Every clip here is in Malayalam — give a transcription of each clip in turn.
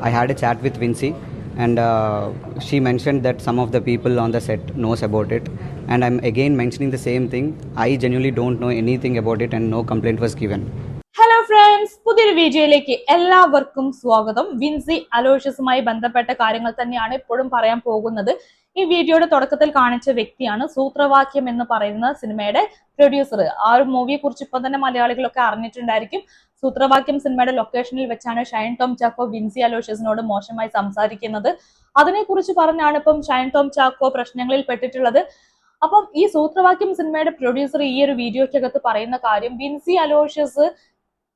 I had a chat with Vincy, and uh, she mentioned that some of the people on the set knows about it. And I'm again mentioning the same thing. I genuinely don't know anything about it, and no complaint was given. Hello friends പുതിയൊരു വീഡിയോയിലേക്ക് എല്ലാവർക്കും സ്വാഗതം വിൻസി അലോഷ്യസുമായി ബന്ധപ്പെട്ട കാര്യങ്ങൾ തന്നെയാണ് ഇപ്പോഴും പറയാൻ പോകുന്നത് ഈ വീഡിയോയുടെ തുടക്കത്തിൽ കാണിച്ച വ്യക്തിയാണ് സൂത്രവാക്യം എന്ന് പറയുന്ന സിനിമയുടെ പ്രൊഡ്യൂസർ ആ ഒരു മൂവിയെ കുറിച്ച് ഇപ്പം തന്നെ മലയാളികളൊക്കെ അറിഞ്ഞിട്ടുണ്ടായിരിക്കും സൂത്രവാക്യം സിനിമയുടെ ലൊക്കേഷനിൽ വെച്ചാണ് ഷൈൻ ടോം ചാക്കോ വിൻസി അലോഷ്യസിനോട് മോശമായി സംസാരിക്കുന്നത്. അതിനെക്കുറിച്ച് പറഞ്ഞാണ് ഇപ്പം ഷൈൻ ടോം ചാക്കോ പ്രശ്നങ്ങളിൽ പെട്ടിട്ടുള്ളത്. അപ്പം ഈ സൂത്രവാക്യം സിനിമയുടെ പ്രൊഡ്യൂസർ ഈ ഒരു വീഡിയോയ്ക്കകത്ത് പറയുന്ന കാര്യം വിൻസി അലോഷ്യസ്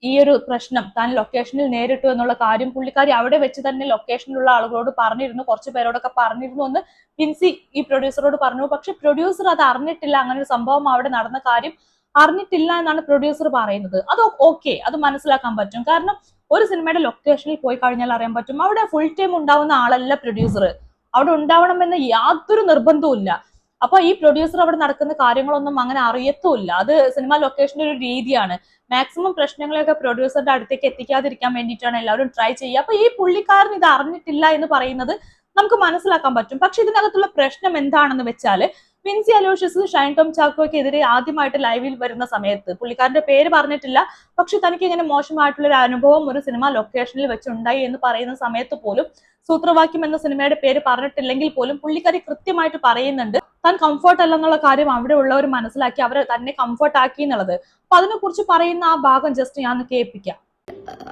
ഈ ഒരു പ്രശ്നം താൻ ലൊക്കേഷനിൽ നേരിട്ടു എന്നുള്ള കാര്യം പുള്ളിക്കാരി അവിടെ വെച്ച് തന്നെ ലൊക്കേഷനിലുള്ള ആളുകളോട് പറഞ്ഞിരുന്നു കുറച്ച് പേരോടൊക്കെ പറഞ്ഞിരുന്നു എന്ന് വിൻസി ഈ പ്രൊഡ്യൂസറോട് പറഞ്ഞു. പക്ഷെ പ്രൊഡ്യൂസർ അത് അറിഞ്ഞിട്ടില്ല അങ്ങനെ ഒരു സംഭവം അവിടെ നടന്ന കാര്യം അറിഞ്ഞിട്ടില്ല എന്നാണ് പ്രൊഡ്യൂസർ പറയുന്നത്. അത് ഓക്കെ അത് മനസ്സിലാക്കാൻ പറ്റും. കാരണം ഒരു സിനിമയുടെ ലൊക്കേഷനിൽ പോയി കഴിഞ്ഞാൽ അറിയാൻ പറ്റും. അവിടെ ഫുൾ ടൈം ഉണ്ടാവുന്ന ആളല്ല പ്രൊഡ്യൂസർ അവിടെ ഉണ്ടാവണമെന്ന് യാതൊരു നിർബന്ധവും ഇല്ല. അപ്പൊ ഈ പ്രൊഡ്യൂസർ അവിടെ നടക്കുന്ന കാര്യങ്ങളൊന്നും അങ്ങനെ അറിയത്തുമില്ല. അത് സിനിമ ലൊക്കേഷന്റെ ഒരു രീതിയാണ്. മാക്സിമം പ്രശ്നങ്ങളെയൊക്കെ പ്രൊഡ്യൂസറുടെ അടുത്തേക്ക് എത്തിക്കാതിരിക്കാൻ വേണ്ടിയിട്ടാണ് എല്ലാവരും ട്രൈ ചെയ്യുക. അപ്പൊ ഈ പുള്ളിക്കാരൻ ഇത് അറിഞ്ഞിട്ടില്ല എന്ന് പറയുന്നത് നമുക്ക് മനസ്സിലാക്കാൻ പറ്റും. പക്ഷെ ഇതിനകത്തുള്ള പ്രശ്നം എന്താണെന്ന് വെച്ചാൽ വിൻസി അലോഷ്യസ് ഷൈൻ ടോം ചാക്കോയ്ക്കെതിരെ ആദ്യമായിട്ട് ലൈവിൽ വരുന്ന സമയത്ത്. പുള്ളിക്കാരന്റെ പേര് പറഞ്ഞിട്ടില്ല. പക്ഷെ തനിക്ക് ഇങ്ങനെ മോശമായിട്ടുള്ള ഒരു അനുഭവം ഒരു സിനിമ ലൊക്കേഷനിൽ വെച്ചുണ്ടായി എന്ന് പറയുന്ന സമയത്ത് പോലും സൂത്രവാക്യം എന്ന സിനിമയുടെ പേര് പറഞ്ഞിട്ടില്ലെങ്കിൽ പോലും പുള്ളിക്കാരി കൃത്യമായിട്ട് പറയുന്നുണ്ട്. താൻ കംഫർട്ട് അല്ലെന്നുള്ള കാര്യം അവിടെ ഉള്ളവർ മനസ്സിലാക്കി അവർ തന്നെ കംഫർട്ട് ആക്കി എന്നുള്ളത്. അപ്പൊ അതിനെക്കുറിച്ച് പറയുന്ന ആ ഭാഗം ജസ്റ്റ് ഞാൻ കേൾപ്പിക്കാം.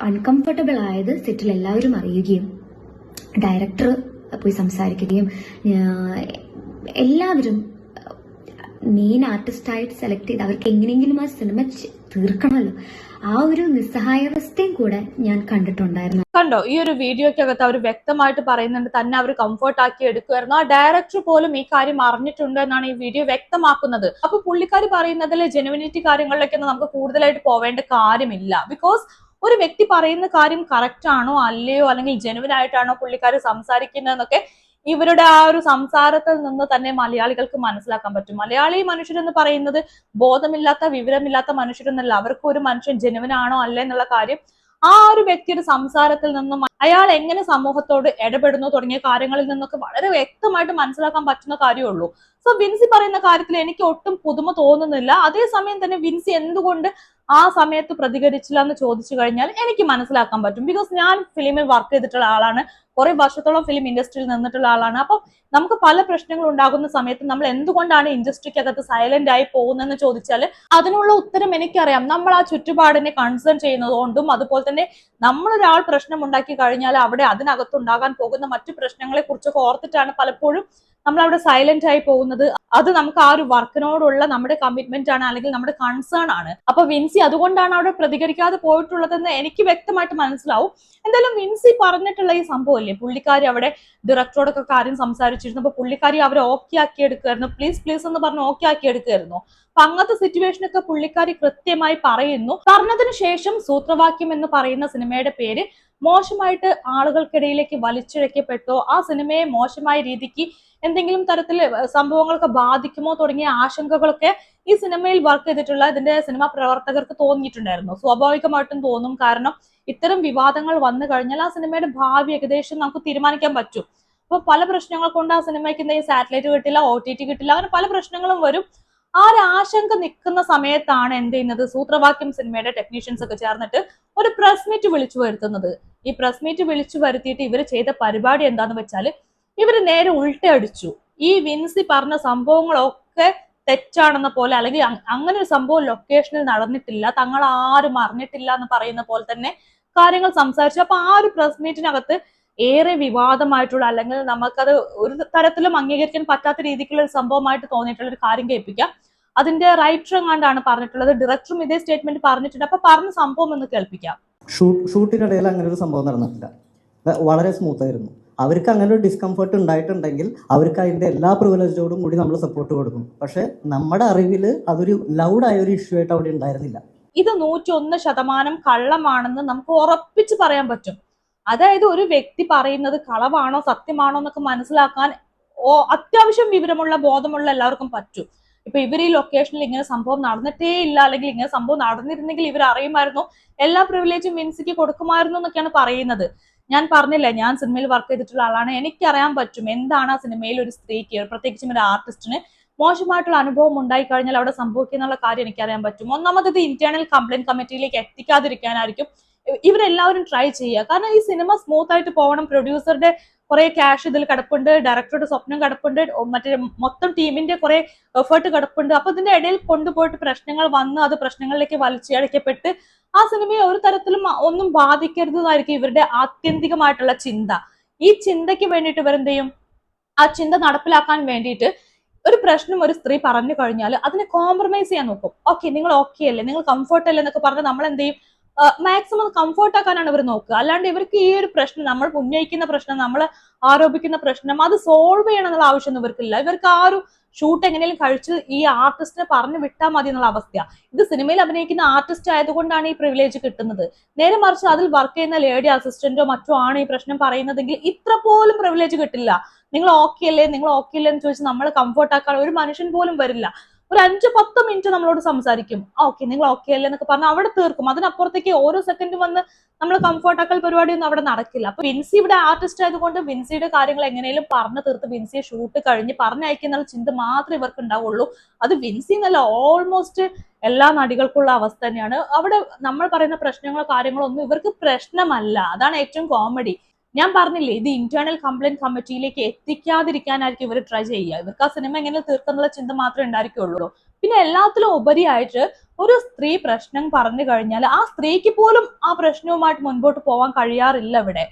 അൺകംഫർട്ടബിൾ ആയത് സെറ്റിൽ എല്ലാവരും അറിയുകയും ഡയറക്ടർ പോയി സംസാരിക്കുകയും എല്ലാവരും മെയിൻ ആർട്ടിസ്റ്റായിട്ട് സെലക്ട് ചെയ്ത് അവർക്ക് എങ്ങനെയെങ്കിലും ആ സിനിമ തീർക്കണമല്ലോ. ആ ഒരു നിസ്സഹായാവസ്ഥയും കൂടെ ഞാൻ കണ്ടിട്ടുണ്ടായിരുന്നു. കണ്ടോ? ഈ ഒരു വീഡിയോക്കകത്ത് അവർ വ്യക്തമായിട്ട് പറയുന്നുണ്ട് തന്നെ അവർ കംഫർട്ട് ആക്കി എടുക്കുമായിരുന്നു. ആ ഡയറക്ടർ പോലും ഈ കാര്യം അറിഞ്ഞിട്ടുണ്ട് എന്നാണ് ഈ വീഡിയോ വ്യക്തമാക്കുന്നത്. അപ്പൊ പുള്ളിക്കാർ പറയുന്നതിൽ ജെനുവിനിറ്റി കാര്യങ്ങളിലൊക്കെ നമുക്ക് കൂടുതലായിട്ട് പോവേണ്ട കാര്യമില്ല. ബിക്കോസ് ഒരു വ്യക്തി പറയുന്ന കാര്യം കറക്റ്റ് ആണോ അല്ലയോ അല്ലെങ്കിൽ ജെനുവിൻ ആയിട്ടാണോ പുള്ളിക്കാർ സംസാരിക്കുന്നതെന്നൊക്കെ ഇവരുടെ ആ ഒരു സംസാരത്തിൽ നിന്ന് തന്നെ മലയാളികൾക്ക് മനസ്സിലാക്കാൻ പറ്റും. മലയാളി മനുഷ്യരെന്ന് പറയുന്നത് ബോധമില്ലാത്ത വിവരമില്ലാത്ത മനുഷ്യരെന്നല്ല. അവർക്ക് ഒരു മനുഷ്യൻ ജനുവനാണോ അല്ല എന്നുള്ള കാര്യം ആ ഒരു വ്യക്തിയുടെ സംസാരത്തിൽ നിന്നും അയാൾ എങ്ങനെ സമൂഹത്തോട് ഇടപെടുന്നു തുടങ്ങിയ കാര്യങ്ങളിൽ നിന്നൊക്കെ വളരെ വ്യക്തമായിട്ട് മനസ്സിലാക്കാൻ പറ്റുന്ന കാര്യമുള്ളൂ. സോ വിൻസി പറയുന്ന കാര്യത്തിൽ എനിക്ക് ഒട്ടും പുതുമ തോന്നുന്നില്ല. അതേസമയം തന്നെ വിൻസി എന്തുകൊണ്ട് ആ സമയത്ത് പ്രതികരിച്ചില്ല എന്ന് ചോദിച്ചു കഴിഞ്ഞാൽ എനിക്ക് മനസ്സിലാക്കാൻ പറ്റും. ബിക്കോസ് ഞാൻ ഫിലിമിൽ വർക്ക് ചെയ്തിട്ടുള്ള ആളാണ്. കുറെ വർഷത്തോളം ഫിലിം ഇൻഡസ്ട്രിയിൽ നിന്നിട്ടുള്ള ആളാണ്. അപ്പം നമുക്ക് പല പ്രശ്നങ്ങൾ ഉണ്ടാകുന്ന സമയത്ത് നമ്മൾ എന്തുകൊണ്ടാണ് ഇൻഡസ്ട്രിക്കകത്ത് സൈലന്റ് ആയി പോകുന്നതെന്ന് ചോദിച്ചാൽ അതിനുള്ള ഉത്തരം എനിക്കറിയാം. നമ്മൾ ആ ചുറ്റുപാടിനെ കൺസേൺ ചെയ്യുന്നത് കൊണ്ടും അതുപോലെ തന്നെ നമ്മളൊരാൾ പ്രശ്നം ഉണ്ടാക്കി കഴിഞ്ഞാൽ അവിടെ അതിനകത്ത് അതിനകത്തുണ്ടാകാൻ പോകുന്ന മറ്റു പ്രശ്നങ്ങളെ കുറിച്ചൊക്കെ ഓർത്തിട്ടാണ് പലപ്പോഴും നമ്മൾ അവിടെ സൈലന്റ് ആയി പോകുന്നത് അത് നമുക്ക് ആ ഒരു വർക്കിനോടുള്ള നമ്മുടെ കമ്മിറ്റ്മെന്റ് ആണ് അല്ലെങ്കിൽ നമ്മുടെ കൺസേൺ ആണ്. അപ്പൊ വിൻസി അതുകൊണ്ടാണ് അവിടെ പ്രതികരിക്കാതെ പോയിട്ടുള്ളതെന്ന് എനിക്ക് വ്യക്തമായിട്ട് മനസ്സിലാവും. എന്തായാലും വിൻസി പറഞ്ഞിട്ടുള്ള ഈ സംഭവം അല്ലേ പുള്ളിക്കാരി അവിടെ ഡയറക്ടറോടൊക്കെ കാര്യം സംസാരിച്ചിരുന്നു. അപ്പൊ പുള്ളിക്കാരി അവരെ ഓക്കെ ആക്കി എടുക്കുമായിരുന്നു. പ്ലീസ് പ്ലീസ് എന്ന് പറഞ്ഞ് ഓക്കെ ആക്കി എടുക്കുമായിരുന്നു. അപ്പൊ അങ്ങനത്തെ സിറ്റുവേഷനൊക്കെ പുള്ളിക്കാരി കൃത്യമായി പറയുന്നു. പറഞ്ഞതിന് ശേഷം സൂത്രവാക്യം എന്ന് പറയുന്ന സിനിമയുടെ പേര് മോശമായിട്ട് ആളുകൾക്കിടയിലേക്ക് വലിച്ചിഴക്കപ്പെട്ടോ ആ സിനിമയെ മോശമായ രീതിക്ക് എന്തെങ്കിലും തരത്തിൽ സംഭവങ്ങളൊക്കെ ബാധിക്കുമോ തുടങ്ങിയ ആശങ്കകളൊക്കെ ഈ സിനിമയിൽ വർക്ക് ചെയ്തിട്ടുള്ള ഇതിന്റെ സിനിമാ പ്രവർത്തകർക്ക് തോന്നിയിട്ടുണ്ടായിരുന്നു. സ്വാഭാവികമായിട്ടും തോന്നും കാരണം ഇത്തരം വിവാദങ്ങൾ വന്നു കഴിഞ്ഞാൽ ആ സിനിമയുടെ ഭാവി ഏകദേശം നമുക്ക് തീരുമാനിക്കാൻ പറ്റും. അപ്പൊ പല പ്രശ്നങ്ങൾ കൊണ്ട് ആ സിനിമയ്ക്ക് എന്തെങ്കിലും സാറ്റലൈറ്റ് കിട്ടില്ല ഒ ടി ടി കിട്ടില്ല അങ്ങനെ പല പ്രശ്നങ്ങളും വരും. ആ ഒരു ആശങ്ക നിൽക്കുന്ന സമയത്താണ് എന്ത് ചെയ്യുന്നത്? സൂത്രവാക്യം സിനിമയുടെ ടെക്നീഷ്യൻസ് ഒക്കെ ചേർന്നിട്ട് ഒരു പ്രസ് മീറ്റ് വിളിച്ചു വരുത്തുന്നത്. ഈ പ്രസ് മീറ്റ് വിളിച്ചു വരുത്തിയിട്ട് ഇവർ ചെയ്ത പരിപാടി എന്താന്ന് വെച്ചാൽ ഇവർ നേരെ ഉൾട്ടയടിച്ചു ഈ വിൻസി പറഞ്ഞ സംഭവങ്ങളൊക്കെ തെറ്റാണെന്ന പോലെ അല്ലെങ്കിൽ അങ്ങനെ ഒരു സംഭവം ലൊക്കേഷനിൽ നടന്നിട്ടില്ല തങ്ങൾ ആരും അറിഞ്ഞിട്ടില്ല എന്ന് പറയുന്ന പോലെ തന്നെ കാര്യങ്ങൾ സംസാരിച്ചു. അപ്പൊ ആ ഒരു പ്രസ് മീറ്റിനകത്ത് ഏറെ വിവാദമായിട്ടുള്ള അല്ലെങ്കിൽ നമുക്കത് ഒരു തരത്തിലും അംഗീകരിക്കാൻ പറ്റാത്ത രീതിക്കുള്ള ഒരു സംഭവമായിട്ട് തോന്നിയിട്ടുള്ള ഒരു കാര്യം കേൾപ്പിക്കാം. അതിന്റെ റൈറ്റർ എങ്ങാണ്ടാണ് പറഞ്ഞിട്ടുള്ളത്? ഡയറക്ടറും ഇതേ സ്റ്റേറ്റ്മെന്റ് പറഞ്ഞിട്ടുണ്ട്. അപ്പൊ പറഞ്ഞ സംഭവം എന്ന് കേൾപ്പിക്കാം. ഷൂട്ടിനിടയിൽ അങ്ങനെ ഒരു സംഭവം നടന്നിട്ടില്ല. വളരെ സ്മൂത്ത് ആയിരുന്നു. അവർക്ക് അങ്ങനെ ഒരു ഡിസ്കംഫർട്ട് ഉണ്ടായിട്ടുണ്ടെങ്കിൽ അവർക്ക് അതിന്റെ എല്ലാ പ്രിവിലേജോടും കൂടി നമ്മൾ സപ്പോർട്ട് കൊടുക്കും. പക്ഷേ നമ്മുടെ അറിവിൽ അതൊരു ലൗഡായ ഒരു ഇഷ്യൂ ആയിട്ട് അവിടെ ഉണ്ടായിരുന്നില്ല. ഇത് നൂറ്റി ഒന്ന് ശതമാനം കള്ളമാണെന്ന് നമുക്ക് ഉറപ്പിച്ച് പറയാൻ പറ്റും. അതായത് ഒരു വ്യക്തി പറയുന്നത് കളവാണോ സത്യമാണോ എന്നൊക്കെ മനസ്സിലാക്കാൻ ഓ അത്യാവശ്യം വിവരമുള്ള ബോധമുള്ള എല്ലാവർക്കും പറ്റും. ഇപ്പൊ ഇവർ ഈ ലൊക്കേഷനിൽ ഇങ്ങനെ സംഭവം നടന്നിട്ടേ ഇല്ല അല്ലെങ്കിൽ ഇങ്ങനെ സംഭവം നടന്നിരുന്നെങ്കിൽ ഇവർ അറിയുമായിരുന്നു എല്ലാ പ്രിവിലേജും മിൻസിക്ക് കൊടുക്കുമായിരുന്നു എന്നൊക്കെയാണ് പറയുന്നത്. ഞാൻ പറഞ്ഞില്ലേ ഞാൻ സിനിമയിൽ വർക്ക് ചെയ്തിട്ടുള്ള ആളാണ്. എനിക്കറിയാൻ പറ്റും എന്താണ് ആ സിനിമയിൽ ഒരു സ്ത്രീക്ക് പ്രത്യേകിച്ചും ഒരു ആർട്ടിസ്റ്റിന് മോശമായിട്ടുള്ള അനുഭവം ഉണ്ടായി കഴിഞ്ഞാൽ അവിടെ സംഭവിക്കുന്നുള്ള കാര്യം എനിക്കറിയാൻ പറ്റും. ഒന്നാമത് ഇത് ഇന്റേണൽ കംപ്ലൈന്റ് കമ്മിറ്റിയിലേക്ക് എത്തിക്കാതിരിക്കാനായിരിക്കും. ഇവരെല്ലാവരും ട്രൈ ചെയ്യുക. കാരണം ഈ സിനിമ സ്മൂത്ത് ആയിട്ട് പോകണം. പ്രൊഡ്യൂസറുടെ കുറെ ക്യാഷ് ഇതിൽ കിടപ്പുണ്ട്. ഡയറക്ടറുടെ സ്വപ്നം കിടപ്പുണ്ട്. മറ്റേ മൊത്തം ടീമിന്റെ കുറെ എഫേർട്ട് കിടപ്പുണ്ട്. അപ്പൊ ഇതിന്റെ ഇടയിൽ കൊണ്ടുപോയിട്ട് പ്രശ്നങ്ങൾ വന്ന് അത് പ്രശ്നങ്ങളിലേക്ക് വലിച്ചടക്കപ്പെട്ട് ആ സിനിമയെ ഒരു തരത്തിലും ഒന്നും ബാധിക്കരുത് എന്നായിരിക്കും ഇവരുടെ ആത്യന്തികമായിട്ടുള്ള ചിന്ത. ഈ ചിന്തയ്ക്ക് വേണ്ടിയിട്ട് ഇവരെന്ത് ചെയ്യും? ആ ചിന്ത നടപ്പിലാക്കാൻ വേണ്ടിയിട്ട് ഒരു പ്രശ്നം ഒരു സ്ത്രീ പറഞ്ഞു കഴിഞ്ഞാൽ അതിനെ കോംപ്രമൈസ് ചെയ്യാൻ നോക്കും. ഓക്കെ നിങ്ങൾ ഓക്കെ അല്ലേ? നിങ്ങൾ കംഫർട്ട് അല്ലേ? എന്നൊക്കെ പറഞ്ഞ് നമ്മൾ എന്ത് ചെയ്യും? മാക്സിമം കംഫർട്ട് ആക്കാനാണ് ഇവർ നോക്കുക. അല്ലാണ്ട് ഇവർക്ക് ഈ ഒരു പ്രശ്നം നമ്മൾ ഉന്നയിക്കുന്ന പ്രശ്നം നമ്മൾ ആരോപിക്കുന്ന പ്രശ്നം അത് സോൾവ് ചെയ്യണം എന്നുള്ള ആവശ്യമൊന്നും ഇവർക്കില്ല. ഇവർക്ക് ആ ഒരു ഷൂട്ട് എങ്ങനെയും കഴിച്ച് ഈ ആർട്ടിസ്റ്റിനെ പറഞ്ഞു വിട്ടാൽ മതി എന്നുള്ള അവസ്ഥയാണ് ഇത് സിനിമയിൽ അഭിനയിക്കുന്ന ആർട്ടിസ്റ്റ് ആയതുകൊണ്ടാണ് ഈ പ്രിവിലേജ് കിട്ടുന്നത്. നേരെ മറിച്ച് അതിൽ വർക്ക് ചെയ്യുന്ന ലേഡി അസിസ്റ്റന്റോ മറ്റോ ആണ് ഈ പ്രശ്നം പറയുന്നതെങ്കിൽ ഇത്ര പോലും പ്രിവിലേജ് കിട്ടില്ല. നിങ്ങൾ ഓക്കെ അല്ലേ? നിങ്ങൾ ഓക്കെ അല്ലേ എന്ന് ചോദിച്ച് നമ്മൾ കംഫർട്ട് ആക്കാൻ ഒരു മനുഷ്യൻ പോലും വരില്ല. ഒരു അഞ്ച് പത്ത് മിനിറ്റ് നമ്മളോട് സംസാരിക്കും. ഓക്കെ നിങ്ങൾ ഓക്കെ അല്ലേ എന്നൊക്കെ പറഞ്ഞ് അവിടെ തീർക്കും. അതിനപ്പുറത്തേക്ക് ഓരോ സെക്കൻഡ് വന്ന് നമ്മൾ കംഫർട്ട് ആക്കൽ പരിപാടിയൊന്നും അവിടെ നടക്കില്ല. അപ്പൊ വിൻസി ഇവിടെ ആർട്ടിസ്റ്റ് ആയതുകൊണ്ട് വിൻസിയുടെ കാര്യങ്ങൾ എങ്ങനെയും പറഞ്ഞു തീർത്ത് വിൻസിയെ ഷൂട്ട് കഴിഞ്ഞ് പറഞ്ഞയക്കുന്ന ചിന്ത മാത്രമേ ഇവർക്ക് ഉണ്ടാവുള്ളൂ. അത് വിൻസി എന്നല്ല ഓൾമോസ്റ്റ് എല്ലാ നടികൾക്കുള്ള അവസ്ഥ തന്നെയാണ്. അവിടെ നമ്മൾ പറയുന്ന പ്രശ്നങ്ങളോ കാര്യങ്ങളോ ഒന്നും ഇവർക്ക് പ്രശ്നമല്ല. അതാണ് ഏറ്റവും കോമഡി ഞാൻ പറഞ്ഞില്ലേ ഇത് ഇന്റേണൽ കംപ്ലൈന്റ് കമ്മിറ്റിയിലേക്ക് എത്തിക്കാതിരിക്കാനായിരിക്കും ഇവർ ട്രൈ ചെയ്യുക. ഇവർക്ക് ആ സിനിമ എങ്ങനെ തീർക്കുന്നുള്ള ചിന്ത മാത്രമേ ഉണ്ടായിരിക്കുള്ളൂ. പിന്നെ എല്ലാത്തിലും ഉപരിയായിട്ട് ഒരു സ്ത്രീ പ്രശ്നം പറഞ്ഞു കഴിഞ്ഞാൽ ആ സ്ത്രീക്ക് പോലും ആ പ്രശ്നവുമായിട്ട് മുൻപോട്ട് പോകാൻ കഴിയാറില്ല ഇവിടെ.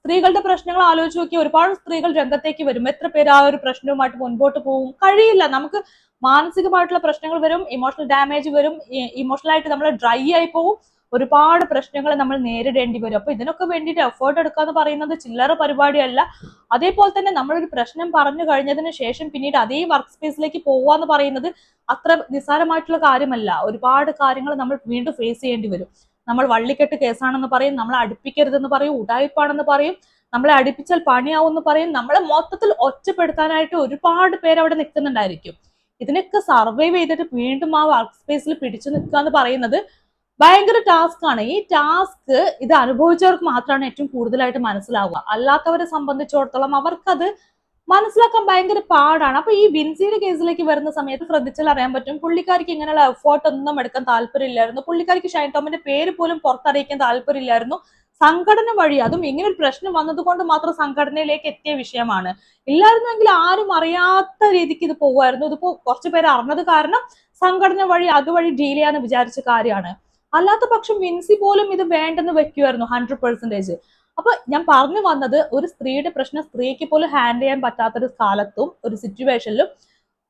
സ്ത്രീകളുടെ പ്രശ്നങ്ങൾ ആലോചിച്ച് നോക്കി ഒരുപാട് സ്ത്രീകൾ രംഗത്തേക്ക് വരും. എത്ര പേര് ആ ഒരു പ്രശ്നവുമായിട്ട് മുൻപോട്ട് പോകും കഴിയില്ല. നമുക്ക് മാനസികമായിട്ടുള്ള പ്രശ്നങ്ങൾ വരും ഇമോഷണൽ ഡാമേജ് വരും ഇമോഷണലായിട്ട് നമ്മൾ ഡ്രൈ ആയി പോകും ഒരുപാട് പ്രശ്നങ്ങൾ നമ്മൾ നേരിടേണ്ടി വരും. അപ്പൊ ഇതിനൊക്കെ വേണ്ടിയിട്ട് എഫേർട്ട് എടുക്കുക എന്ന് പറയുന്നത് ചില്ലറ പരിപാടിയല്ല. അതേപോലെ തന്നെ നമ്മളൊരു പ്രശ്നം പറഞ്ഞു കഴിഞ്ഞതിന് ശേഷം പിന്നീട് അതേ വർക്ക് സ്പേസിലേക്ക് പോവുക എന്ന് പറയുന്നത് അത്ര നിസ്സാരമായിട്ടുള്ള കാര്യമല്ല. ഒരുപാട് കാര്യങ്ങൾ നമ്മൾ വീണ്ടും ഫേസ് ചെയ്യേണ്ടി വരും. നമ്മൾ വള്ളിക്കെട്ട് കേസാണെന്ന് പറയും നമ്മളെ അടുപ്പിക്കരുതെന്ന് പറയും ഉടായ്പാണെന്ന് പറയും നമ്മളെ അടുപ്പിച്ചാൽ പണിയാവും എന്ന് പറയും നമ്മളെ മൊത്തത്തിൽ ഒറ്റപ്പെടുത്താനായിട്ട് ഒരുപാട് പേര് അവിടെ നിൽക്കുന്നുണ്ടായിരിക്കും. ഇതിനൊക്കെ സർവൈവ് ചെയ്തിട്ട് വീണ്ടും ആ വർക്ക് സ്പേസിൽ പിടിച്ചു നിൽക്കുക എന്ന് പറയുന്നത് ഭയങ്കര ടാസ്ക് ആണ്. ഈ ടാസ്ക് ഇത് അനുഭവിച്ചവർക്ക് മാത്രമാണ് ഏറ്റവും കൂടുതലായിട്ട് മനസ്സിലാവുക. അല്ലാത്തവരെ സംബന്ധിച്ചിടത്തോളം അവർക്കത് മനസ്സിലാക്കാൻ ഭയങ്കര പാടാണ്. അപ്പൊ ഈ വിൻസിയുടെ കേസിലേക്ക് വരുന്ന സമയത്ത് ശ്രദ്ധിച്ചാൽ അറിയാൻ പറ്റും. പുള്ളിക്കാരിക്ക് ഇങ്ങനെയുള്ള എഫേർട്ട് ഒന്നും എടുക്കാൻ താല്പര്യമില്ലായിരുന്നു. പുള്ളിക്കാരിക്ക് ഷൈൻ ടോമിന്റെ പേര് പോലും പുറത്തറിയിക്കാൻ താല്പര്യമില്ലായിരുന്നു. സംഘടന വഴി അതും ഇങ്ങനെ ഒരു പ്രശ്നം വന്നതുകൊണ്ട് മാത്രം സംഘടനയിലേക്ക് എത്തിയ വിഷയമാണ്. ഇല്ലായിരുന്നെങ്കിൽ ആരും അറിയാത്ത രീതിക്ക് ഇത് പോകുമായിരുന്നു. ഇതിപ്പോ കുറച്ചു പേര് അറിഞ്ഞത് കാരണം സംഘടന വഴി അതുവഴി ഡീൽ ചെയ്യാന്ന് വിചാരിച്ച കാര്യമാണ്. അല്ലാത്ത പക്ഷം വിൻസി പോലും ഇത് വേണ്ടെന്ന് വെക്കുമായിരുന്നു ഹൺഡ്രഡ് പെർസെന്റേജ് അപ്പൊ ഞാൻ പറഞ്ഞു വന്നത് ഒരു സ്ത്രീയുടെ പ്രശ്നം സ്ത്രീക്ക് പോലും ഹാൻഡിൽ ചെയ്യാൻ പറ്റാത്തൊരു കാലത്തും ഒരു സിറ്റുവേഷനിലും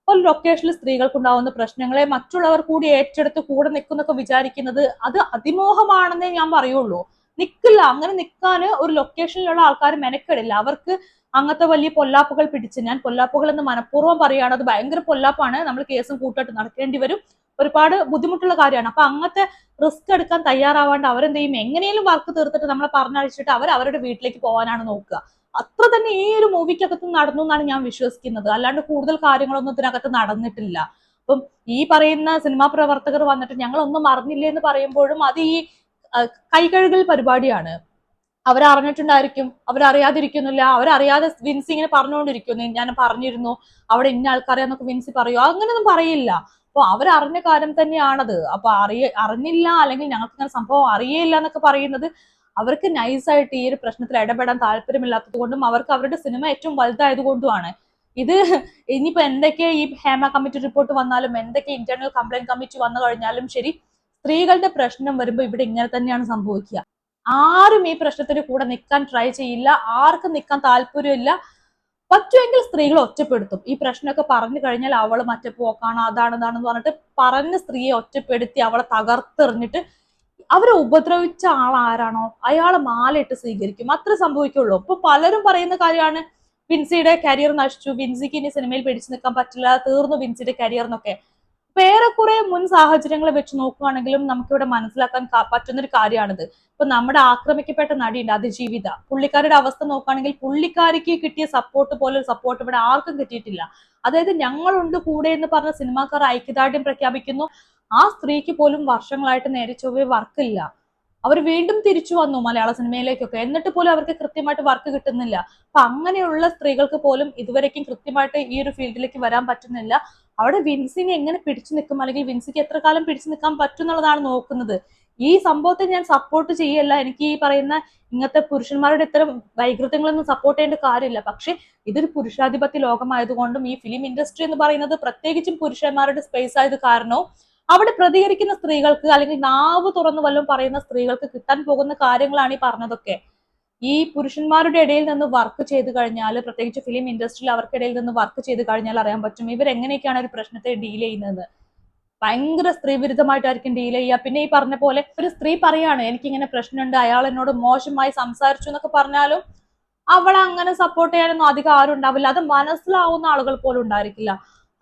ഒരു ലൊക്കേഷനിൽ സ്ത്രീകൾക്കുണ്ടാവുന്ന പ്രശ്നങ്ങളെ മറ്റുള്ളവർ കൂടി ഏറ്റെടുത്ത് കൂടെ നിൽക്കുന്നൊക്കെ വിചാരിക്കുന്നത് അത് അതിമോഹമാണെന്നേ ഞാൻ പറയുള്ളൂ. നിൽക്കില്ല അങ്ങനെ നിൽക്കാൻ ഒരു ലൊക്കേഷനിലുള്ള ആൾക്കാർ മെനക്കെടില്ല. അവർക്ക് അങ്ങനത്തെ വലിയ പൊല്ലാപ്പുകൾ പിടിച്ച് ഞാൻ പൊല്ലാപ്പുകൾ എന്ന് മനഃപൂർവം പറയുകയാണ് അത് ഭയങ്കര പൊല്ലാപ്പാണ്. നമ്മൾ കേസും കൂട്ടായിട്ട് നടക്കേണ്ടി വരും. ഒരുപാട് ബുദ്ധിമുട്ടുള്ള കാര്യമാണ്. അപ്പൊ അങ്ങനത്തെ റിസ്ക് എടുക്കാൻ തയ്യാറാവാണ്ട് അവരെന്ത് ചെയ്യും എങ്ങനെയും വർക്ക് തീർത്തിട്ട് നമ്മളെ പറഞ്ഞയച്ചിട്ട് അവർ അവരുടെ വീട്ടിലേക്ക് പോകാനാണ് നോക്കുക. അത്ര തന്നെ ഈ ഒരു മൂവിക്കകത്ത് നടന്നു എന്നാണ് ഞാൻ വിശ്വസിക്കുന്നത്. അല്ലാണ്ട് കൂടുതൽ കാര്യങ്ങളൊന്നും ഇതിനകത്ത് നടന്നിട്ടില്ല. അപ്പം ഈ പറയുന്ന സിനിമാ പ്രവർത്തകർ വന്നിട്ട് ഞങ്ങൾ ഒന്നും അറിഞ്ഞില്ല എന്ന് പറയുമ്പോഴും അത് ഈ കൈകഴുകൽ പരിപാടിയാണ്. അവരറിഞ്ഞിട്ടുണ്ടായിരിക്കും. അവരറിയാതിരിക്കുന്നില്ല. അവരറിയാതെ വിൻസി ഇങ്ങനെ പറഞ്ഞുകൊണ്ടിരിക്കുന്നു. ഞാൻ പറഞ്ഞിരുന്നു. അവിടെ ഇന്ന ആൾക്കാരെന്നൊക്കെ വിൻസി പറയൂ. അങ്ങനെയൊന്നും പറയില്ല. അപ്പൊ അവരറിഞ്ഞ കാര്യം തന്നെയാണത്. അപ്പൊ അറിയ അറിഞ്ഞില്ല അല്ലെങ്കിൽ ഞങ്ങൾക്ക് ഇങ്ങനെ സംഭവം അറിയില്ല എന്നൊക്കെ പറയുന്നത് അവർക്ക് നൈസായിട്ട് ഈ ഒരു പ്രശ്നത്തിൽ ഇടപെടാൻ താല്പര്യമില്ലാത്തത് കൊണ്ടും അവർക്ക് അവരുടെ സിനിമ ഏറ്റവും വലുതായതുകൊണ്ടുമാണ് ഇത് ഇനിയിപ്പോ എന്തൊക്കെ ഈ ഹേമ കമ്മിറ്റി റിപ്പോർട്ട് വന്നാലും എന്തൊക്കെ ഇന്റേണൽ കംപ്ലൈന്റ് കമ്മിറ്റി വന്നു കഴിഞ്ഞാലും ശരി സ്ത്രീകളുടെ പ്രശ്നം വരുമ്പോൾ ഇവിടെ ഇങ്ങനെ തന്നെയാണ് സംഭവിക്കുക. ആരും ഈ പ്രശ്നത്തിന് കൂടെ നിൽക്കാൻ ട്രൈ ചെയ്യില്ല. ആർക്കും നിൽക്കാൻ താല്പര്യമില്ല. പറ്റുമെങ്കിൽ സ്ത്രീകളെ ഒറ്റപ്പെടുത്തും. ഈ പ്രശ്നമൊക്കെ പറഞ്ഞു കഴിഞ്ഞാൽ അവൾ മറ്റേ പോക്കാണ് അതാണ് ഇതാണെന്ന് പറഞ്ഞിട്ട് പറഞ്ഞ സ്ത്രീയെ ഒറ്റപ്പെടുത്തി അവളെ തകർത്തെറിഞ്ഞിട്ട് അവരെ ഉപദ്രവിച്ച ആൾ ആരാണോ അയാളെ മാലയിട്ട് സ്വീകരിക്കും. അത്ര സംഭവിക്കുള്ളൂ. ഇപ്പൊ പലരും പറയുന്ന കാര്യമാണ് വിൻസിയുടെ കരിയർ നശിച്ചു. വിൻസിക്ക് ഇനി സിനിമയിൽ പിടിച്ചു നിൽക്കാൻ പറ്റില്ല. തീർന്നു വിൻസിയുടെ കരിയർ എന്നൊക്കെ. ഏറെക്കുറെ മുൻ സാഹചര്യങ്ങൾ വെച്ച് നോക്കുകയാണെങ്കിലും നമുക്കിവിടെ മനസ്സിലാക്കാൻ പറ്റുന്ന ഒരു കാര്യമാണിത് ഇപ്പൊ നമ്മുടെ ആക്രമിക്കപ്പെട്ട നടിയുണ്ട് അതിജീവിത. പുള്ളിക്കാരുടെ അവസ്ഥ നോക്കുകയാണെങ്കിൽ പുള്ളിക്കാരിക്ക് കിട്ടിയ സപ്പോർട്ട് പോലെ സപ്പോർട്ട് ഇവിടെ ആർക്കും കിട്ടിയിട്ടില്ല. അതായത് ഞങ്ങളുണ്ട് കൂടെ എന്ന് പറഞ്ഞ സിനിമാക്കാർ ഐക്യദാർഢ്യം പ്രഖ്യാപിക്കുന്നു. ആ സ്ത്രീക്ക് പോലും വർഷങ്ങളായിട്ട് നേരെ ചൊവ്വേ വർക്കില്ല അവർ വീണ്ടും തിരിച്ചു വന്നു മലയാള സിനിമയിലേക്കൊക്കെ. എന്നിട്ട് പോലും അവർക്ക് കൃത്യമായിട്ട് വർക്ക് കിട്ടുന്നില്ല. അപ്പൊ അങ്ങനെയുള്ള സ്ത്രീകൾക്ക് പോലും ഇതുവരേക്കും കൃത്യമായിട്ട് ഈ ഒരു ഫീൽഡിലേക്ക് വരാൻ പറ്റുന്നില്ല. അവിടെ വിൻസിനെ എങ്ങനെ പിടിച്ചു നിൽക്കും? അല്ലെങ്കിൽ വിൻസിക്ക് എത്ര കാലം പിടിച്ചു നിൽക്കാൻ പറ്റും എന്നുള്ളതാണ് നോക്കുന്നത്. ഈ സംഭവത്തെ ഞാൻ സപ്പോർട്ട് ചെയ്യല്ല. എനിക്ക് ഈ പറയുന്ന ഇങ്ങനത്തെ പുരുഷന്മാരുടെ ഇത്തരം വൈകൃതങ്ങളൊന്നും സപ്പോർട്ട് ചെയ്യേണ്ട കാര്യമില്ല. പക്ഷെ ഇതൊരു പുരുഷാധിപത്യ ലോകമായതുകൊണ്ടും ഈ ഫിലിം ഇൻഡസ്ട്രി എന്ന് പറയുന്നത് പ്രത്യേകിച്ചും പുരുഷന്മാരുടെ സ്പേസ് ആയത് കാരണവും അവിടെ പ്രതികരിക്കുന്ന സ്ത്രീകൾക്ക് അല്ലെങ്കിൽ നാവ് തുറന്നു വല്ലതും പറയുന്ന സ്ത്രീകൾക്ക് കിട്ടാൻ പോകുന്ന കാര്യങ്ങളാണ് ഈ പറഞ്ഞതൊക്കെ. ഈ പുരുഷന്മാരുടെ ഇടയിൽ നിന്ന് വർക്ക് ചെയ്ത് കഴിഞ്ഞാൽ പ്രത്യേകിച്ച് ഫിലിം ഇൻഡസ്ട്രിയിൽ അവർക്കിടയിൽ നിന്ന് വർക്ക് ചെയ്ത് കഴിഞ്ഞാൽ അറിയാൻ പറ്റും ഇവർ എങ്ങനെയൊക്കെയാണ് ഒരു പ്രശ്നത്തെ ഡീൽ ചെയ്യുന്നത്. ഭയങ്കര സ്ത്രീ വിരുദ്ധമായിട്ടായിരിക്കും ഡീൽ ചെയ്യുക. പിന്നെ ഈ പറഞ്ഞ പോലെ ഒരു സ്ത്രീ പറയാണ് എനിക്കിങ്ങനെ പ്രശ്നമുണ്ട് അയാൾ എന്നോട് മോശമായി സംസാരിച്ചു എന്നൊക്കെ പറഞ്ഞാലും അവളെ അങ്ങനെ സപ്പോർട്ട് ചെയ്യാനൊന്നും അധികം ആരും ഉണ്ടാവില്ല. അത് മനസ്സിലാവുന്ന ആളുകൾ പോലും ഉണ്ടായിരിക്കില്ല.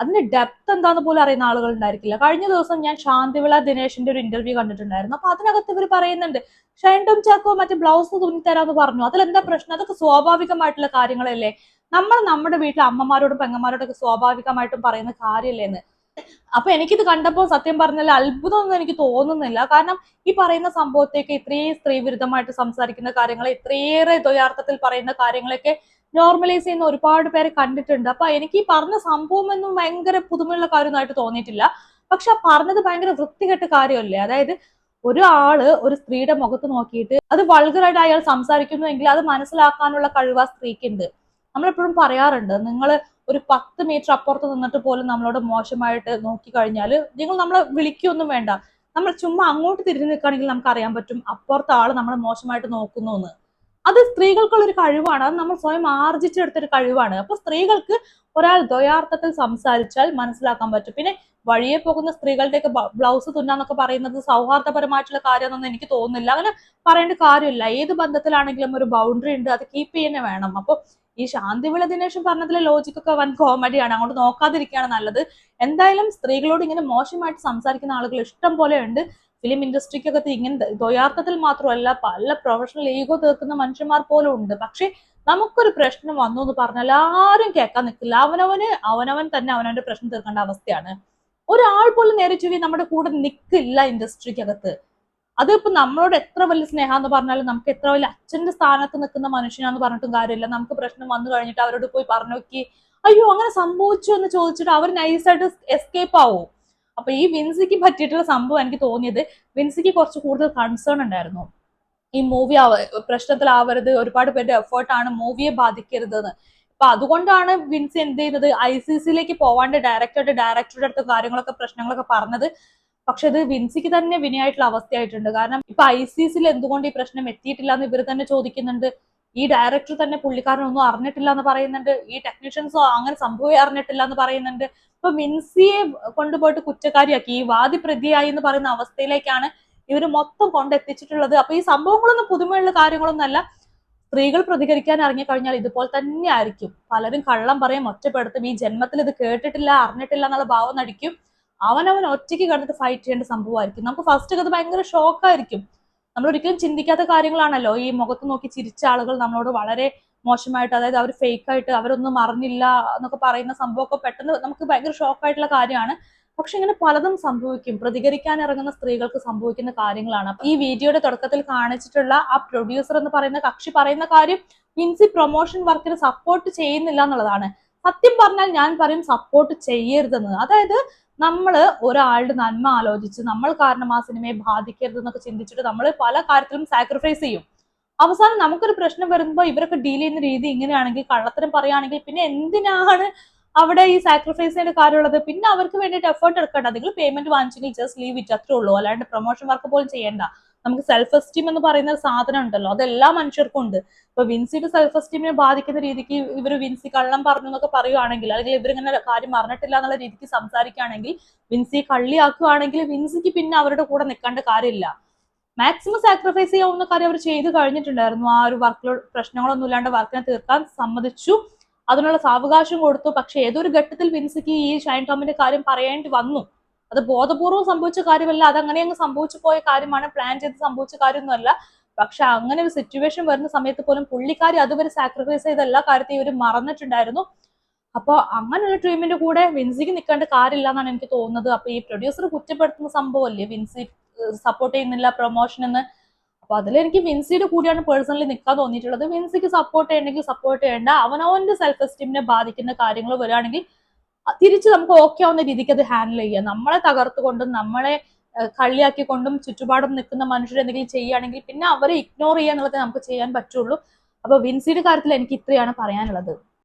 അതിന്റെ ഡെപ്ത് എന്താന്ന് പോലും അറിയുന്ന ആളുകൾ ഉണ്ടായിരിക്കില്ല. കഴിഞ്ഞ ദിവസം ഞാൻ ശാന്തിവിള ദിനേശിന്റെ ഒരു ഇന്റർവ്യൂ കണ്ടിട്ടുണ്ടായിരുന്നു. അപ്പൊ അതിനകത്ത് ഇവർ പറയുന്നുണ്ട് ഷൈൻഡും ചാക്കോ മറ്റേ ബ്ലൗസ് തുന്നി തരാന്ന് പറഞ്ഞു. അതിലെന്താ പ്രശ്നം? അതൊക്കെ സ്വാഭാവികമായിട്ടുള്ള കാര്യങ്ങളല്ലേ? നമ്മൾ നമ്മുടെ വീട്ടിലെ അമ്മമാരോടും പെങ്ങന്മാരോടൊക്കെ സ്വാഭാവികമായിട്ടും പറയുന്ന കാര്യമല്ലേന്ന് അപ്പൊ എനിക്കിത് കണ്ടപ്പോൾ സത്യം പറഞ്ഞാൽ അത്ഭുതമൊന്നും എനിക്ക് തോന്നുന്നില്ല. കാരണം ഈ പറയുന്ന സംഭവത്തേക്ക് ഇത്രയും സ്ത്രീ വിരുദ്ധമായിട്ട് സംസാരിക്കുന്ന കാര്യങ്ങളെ ഇത്രയേറെ ദ്വയാർത്ഥത്തിൽ പറയുന്ന കാര്യങ്ങളൊക്കെ നോർമലൈസ് ചെയ്യുന്ന ഒരുപാട് പേരെ കണ്ടിട്ടുണ്ട്. അപ്പൊ എനിക്ക് ഈ പറഞ്ഞ സംഭവം എന്നും ഭയങ്കര പുതുമയുള്ള കാര്യമൊന്നായിട്ട് തോന്നിയിട്ടില്ല. പക്ഷെ പറഞ്ഞത് ഭയങ്കര വൃത്തികെട്ട കാര്യമല്ലേ? അതായത് ഒരു ആൾ ഒരു സ്ത്രീയുടെ മുഖത്ത് നോക്കിയിട്ട് അത് വൾഗറായിട്ട് അയാൾ സംസാരിക്കുന്നുവെങ്കിൽ അത് മനസ്സിലാക്കാനുള്ള കഴിവ് ആ സ്ത്രീക്കുണ്ട്. നമ്മളെപ്പോഴും പറയാറുണ്ട് നിങ്ങൾ ഒരു പത്ത് മീറ്റർ അപ്പുറത്ത് നിന്നിട്ട് പോലും നമ്മളോട് മോശമായിട്ട് നോക്കി കഴിഞ്ഞാൽ നിങ്ങൾ നമ്മളെ വിളിക്കൊന്നും വേണ്ട. നമ്മൾ ചുമ്മാ അങ്ങോട്ട് തിരിഞ്ഞു നിൽക്കുകയാണെങ്കിൽ നമുക്ക് അറിയാൻ പറ്റും അപ്പുറത്തെ ആൾ നമ്മളെ മോശമായിട്ട് നോക്കുന്നു എന്ന്. അത് സ്ത്രീകൾക്കുള്ള ഒരു കഴിവാണ്. അത് നമ്മൾ സ്വയം ആർജിച്ചെടുത്തൊരു കഴിവാണ്. അപ്പൊ സ്ത്രീകൾക്ക് ഒരാൾ ദ്വയാർത്ഥത്തിൽ സംസാരിച്ചാൽ മനസ്സിലാക്കാൻ പറ്റും. പിന്നെ വഴിയെ പോകുന്ന സ്ത്രീകളുടെയൊക്കെ ബ്ലൗസ് തുന്നാന്നൊക്കെ പറയുന്നത് സൗഹാർദ്ദപരമായിട്ടുള്ള കാര്യമൊന്നും എനിക്ക് തോന്നുന്നില്ല. അങ്ങനെ പറയേണ്ട കാര്യമില്ല. ഏത് ബന്ധത്തിലാണെങ്കിലും ഒരു ബൗണ്ടറി ഉണ്ട്. അത് കീപ്പ് ചെയ്യുന്നേ വേണം. അപ്പൊ ഈ ശാന്തിവിള ദിനേശൻ പറഞ്ഞതിലെ ലോജിക്കൊക്കെ വൻ കോമഡിയാണ് അങ്ങോട്ട് നോക്കാതിരിക്കുകയാണ് നല്ലത്. എന്തായാലും സ്ത്രീകളോട് ഇങ്ങനെ മോശമായിട്ട് സംസാരിക്കുന്ന ആളുകൾ ഇഷ്ടം പോലെ ഉണ്ട്. ഫിലിം ഇൻഡസ്ട്രിക്കകത്ത് ഇങ്ങനെ ദ്വയാർത്ഥത്തിൽ മാത്രമല്ല പല പ്രൊഫഷണൽ ഈഗോ തീർക്കുന്ന മനുഷ്യന്മാർ പോലും ഉണ്ട്. പക്ഷെ നമുക്കൊരു പ്രശ്നം വന്നു എന്ന് പറഞ്ഞാൽ ആരും കേൾക്കാൻ നിൽക്കില്ല. അവനവന് അവനവൻ തന്നെ അവനവന്റെ പ്രശ്നം തീർക്കേണ്ട അവസ്ഥയാണ്. ഒരാൾ പോലും നേരെ ചൊവ്വി നമ്മുടെ കൂടെ നിൽക്കില്ല ഇൻഡസ്ട്രിക്കകത്ത് അതിപ്പോ നമ്മളോട് എത്ര വലിയ സ്നേഹം എന്ന് പറഞ്ഞാലും നമുക്ക് എത്ര വലിയ അച്ഛന്റെ സ്ഥാനത്ത് നിൽക്കുന്ന മനുഷ്യനാന്ന് പറഞ്ഞിട്ടും കാര്യമില്ല. നമുക്ക് പ്രശ്നം വന്നു കഴിഞ്ഞിട്ട് അവരോട് പോയി പറഞ്ഞു നോക്കി അയ്യോ അങ്ങനെ സംഭവിച്ചു? എന്ന് ചോദിച്ചിട്ട് അവർ നൈസായിട്ട് എസ്കേപ്പ് ആവും. അപ്പൊ ഈ വിൻസിക്ക് പറ്റിയിട്ടുള്ള സംഭവം എനിക്ക് തോന്നിയത് വിൻസിക്ക് കുറച്ച് കൂടുതൽ കൺസേൺ ഉണ്ടായിരുന്നു. ഈ മൂവി ആവ പ്രശ്നത്തിലാവരുത് ഒരുപാട് പേരുടെ എഫേർട്ടാണ് മൂവിയെ ബാധിക്കരുത് എന്ന് അപ്പൊ അതുകൊണ്ടാണ് വിൻസ് എന്ത് ചെയ്യുന്നത് ഐ സി സിയിലേക്ക് പോവാണ്ട് ഡയറക്ടറുടെ ഡയറക്ടറുടെ അടുത്ത് കാര്യങ്ങളൊക്കെ പ്രശ്നങ്ങളൊക്കെ പറഞ്ഞത്. പക്ഷെ അത് വിൻസിക്ക് തന്നെ വിനയായിട്ടുള്ള അവസ്ഥയായിട്ടുണ്ട്. കാരണം ഇപ്പൊ ഐ സി സിയിൽ എന്തുകൊണ്ട് ഈ പ്രശ്നം എത്തിയിട്ടില്ല എന്ന് ഇവർ തന്നെ ചോദിക്കുന്നുണ്ട്. ഈ ഡയറക്ടർ തന്നെ പുള്ളിക്കാരനൊന്നും അറിഞ്ഞിട്ടില്ല എന്ന് പറയുന്നുണ്ട്. ഈ ടെക്നീഷ്യൻസോ അങ്ങനെ സംഭവം അറിഞ്ഞിട്ടില്ല എന്ന് പറയുന്നുണ്ട്. ഇപ്പൊ മിൻസിയെ കൊണ്ടുപോയിട്ട് കുറ്റക്കാരിയാക്കി. ഈ വാദി പ്രതിയായി എന്ന് പറയുന്ന അവസ്ഥയിലേക്കാണ് ഇവർ മൊത്തം കൊണ്ടെത്തിച്ചിട്ടുള്ളത്. അപ്പൊ ഈ സംഭവങ്ങളൊന്നും പുതുമയുള്ള കാര്യങ്ങളൊന്നല്ല സ്ത്രീകൾ പ്രതികരിക്കാൻ ഇറങ്ങിക്കഴിഞ്ഞാൽ ഇതുപോലെ തന്നെ ആയിരിക്കും. പലരും കള്ളം പറയും ഒറ്റപ്പെടുത്തും. ഈ ജന്മത്തിൽ ഇത് കേട്ടിട്ടില്ല അറിഞ്ഞിട്ടില്ല എന്നുള്ള ഭാവം നടിക്കും. അവനവൻ ഒറ്റയ്ക്ക് കിടന്നിട്ട് ഫൈറ്റ് ചെയ്യേണ്ട സംഭവമായിരിക്കും. നമുക്ക് ഫസ്റ്റ് അത് ഭയങ്കര ഷോക്കായിരിക്കും നമ്മൾ ഒരിക്കലും ചിന്തിക്കാത്ത കാര്യങ്ങളാണല്ലോ. ഈ മുഖത്ത് നോക്കി ചിരിച്ച ആളുകൾ നമ്മളോട് വളരെ മോശമായിട്ട് അതായത് അവർ ഫേക്ക് ആയിട്ട് അവരൊന്നും അറിഞ്ഞില്ല എന്നൊക്കെ പറയുന്ന സംഭവമൊക്കെ പെട്ടെന്ന് നമുക്ക് ഭയങ്കര ഷോക്കായിട്ടുള്ള കാര്യമാണ്. പക്ഷെ ഇങ്ങനെ പലതും സംഭവിക്കും. പ്രതികരിക്കാൻ ഇറങ്ങുന്ന സ്ത്രീകൾക്ക് സംഭവിക്കുന്ന കാര്യങ്ങളാണ്. ഈ വീഡിയോയുടെ തുടക്കത്തിൽ കാണിച്ചിട്ടുള്ള ആ പ്രൊഡ്യൂസർ എന്ന് പറയുന്ന കക്ഷി പറയുന്ന കാര്യം ഇൻസി പ്രൊമോഷൻ വർക്കിന് സപ്പോർട്ട് ചെയ്യുന്നില്ല എന്നുള്ളതാണ്. സത്യം പറഞ്ഞാൽ ഞാൻ പറയും സപ്പോർട്ട് ചെയ്യരുതെന്ന്. അതായത് നമ്മൾ ഒരാളുടെ നന്മ ആലോചിച്ച് നമ്മൾ കാരണം ആ സിനിമയെ ബാധിക്കരുത് എന്നൊക്കെ ചിന്തിച്ചിട്ട് നമ്മൾ പല കാര്യത്തിലും സാക്രിഫൈസ് ചെയ്യും. അവസാനം നമുക്കൊരു പ്രശ്നം വരുമ്പോൾ ഇവരൊക്കെ ഡീൽ ചെയ്യുന്ന രീതി ഇങ്ങനെയാണെങ്കിൽ കള്ളത്തരം പറയുകയാണെങ്കിൽ പിന്നെ എന്തിനാണ് അവിടെ ഈ സാക്രിഫൈസ് ചെയ്യേണ്ട കാര്യമുള്ളത്? പിന്നെ അവർക്ക് വേണ്ടിയിട്ട് എഫേർട്ട് എടുക്കേണ്ട. നിങ്ങൾ പേയ്മെന്റ് വാങ്ങിച്ചെങ്കിൽ ജസ്റ്റ് ലീവ് ഇറ്റ് അത്രേ ഉള്ളൂ. അല്ലാണ്ട് പ്രൊമോഷൻ വർക്ക് പോലും ചെയ്യേണ്ട. നമുക്ക് സെൽഫ് എസ്റ്റീം എന്ന് പറയുന്ന ഒരു സാധനം ഉണ്ടല്ലോ. അതെല്ലാ മനുഷ്യർക്കും ഉണ്ട്. ഇപ്പൊ വിൻസിയുടെ സെൽഫ് എസ്റ്റീമിനെ ബാധിക്കുന്ന രീതിക്ക് ഇവർ വിൻസി കള്ളം പറഞ്ഞു എന്നൊക്കെ പറയുകയാണെങ്കിൽ അല്ലെങ്കിൽ ഇവരിങ്ങനെ കാര്യം പറഞ്ഞിട്ടില്ല എന്നുള്ള രീതിക്ക് സംസാരിക്കുകയാണെങ്കിൽ വിൻസി കള്ളിയാക്കുകയാണെങ്കിൽ വിൻസിക്ക് പിന്നെ അവരുടെ കൂടെ നിൽക്കേണ്ട കാര്യമില്ല. മാക്സിമം സാക്രിഫൈസ് ചെയ്യാവുന്ന കാര്യം അവർ ചെയ്ത് കഴിഞ്ഞിട്ടുണ്ടായിരുന്നു. ആ ഒരു വർക്കിലോട് പ്രശ്നങ്ങളൊന്നും ഇല്ലാണ്ട് വർക്കിനെ തീർക്കാൻ സമ്മതിച്ചു. അതിനുള്ള സാവകാശം കൊടുത്തു. പക്ഷെ ഏതൊരു ഘട്ടത്തിൽ വിൻസിക്ക് ഈ ഷൈൻ ടോമിന്റെ കാര്യം പറയേണ്ടി വന്നു? അത് ബോധപൂർവം സംഭവിച്ച കാര്യമല്ല. അത് അങ്ങനെ അങ്ങ് സംഭവിച്ചു പോയ കാര്യമാണ്. പ്ലാൻ ചെയ്ത് സംഭവിച്ച കാര്യമൊന്നുമല്ല. പക്ഷെ അങ്ങനെ ഒരു സിറ്റുവേഷൻ വരുന്ന സമയത്ത് പോലും പുള്ളിക്കാരി അതുവരെ സാക്രിഫൈസ് ചെയ്ത എല്ലാ കാര്യത്തെയും ഇവർ മറന്നിട്ടുണ്ടായിരുന്നു. അപ്പൊ അങ്ങനെയുള്ള ട്രീമിന്റെ കൂടെ വിൻസിക്ക് നിൽക്കേണ്ട കാര്യമില്ല എന്നാണ് എനിക്ക് തോന്നുന്നത്. അപ്പൊ ഈ പ്രൊഡ്യൂസർ കുറ്റപ്പെടുത്തുന്ന സംഭവമല്ലേ? വിൻസി സപ്പോർട്ട് ചെയ്യുന്നില്ല പ്രൊമോഷൻ എന്ന്. അപ്പൊ അതിൽ എനിക്ക് വിൻസിയുടെ കൂടിയാണ് പേഴ്സണലി നിൽക്കാൻ തോന്നിയിട്ടുള്ളത്. വിൻസിക്ക് സപ്പോർട്ട് ചെയ്യണമെങ്കിൽ സപ്പോർട്ട് ചെയ്യേണ്ട. അവനവന്റെ സെൽഫ് എസ്റ്റീമിനെ ബാധിക്കുന്ന കാര്യങ്ങൾ വരികയാണെങ്കിൽ തിരിച്ച് നമുക്ക് ഓക്കെ ആവുന്ന രീതിക്ക് അത് ഹാൻഡിൽ ചെയ്യുക. നമ്മളെ തകർത്തുകൊണ്ടും നമ്മളെ കളിയാക്കിക്കൊണ്ടും ചുറ്റുപാടും നിൽക്കുന്ന മനുഷ്യർ എന്തെങ്കിലും ചെയ്യുകയാണെങ്കിൽ പിന്നെ അവരെ ഇഗ്നോർ ചെയ്യുക എന്നുള്ളത് നമുക്ക് ചെയ്യാൻ പറ്റുള്ളൂ. അപ്പൊ വിൻസിയുടെ കാര്യത്തിൽ എനിക്ക് ഇത്രയാണ് പറയാനുള്ളത്.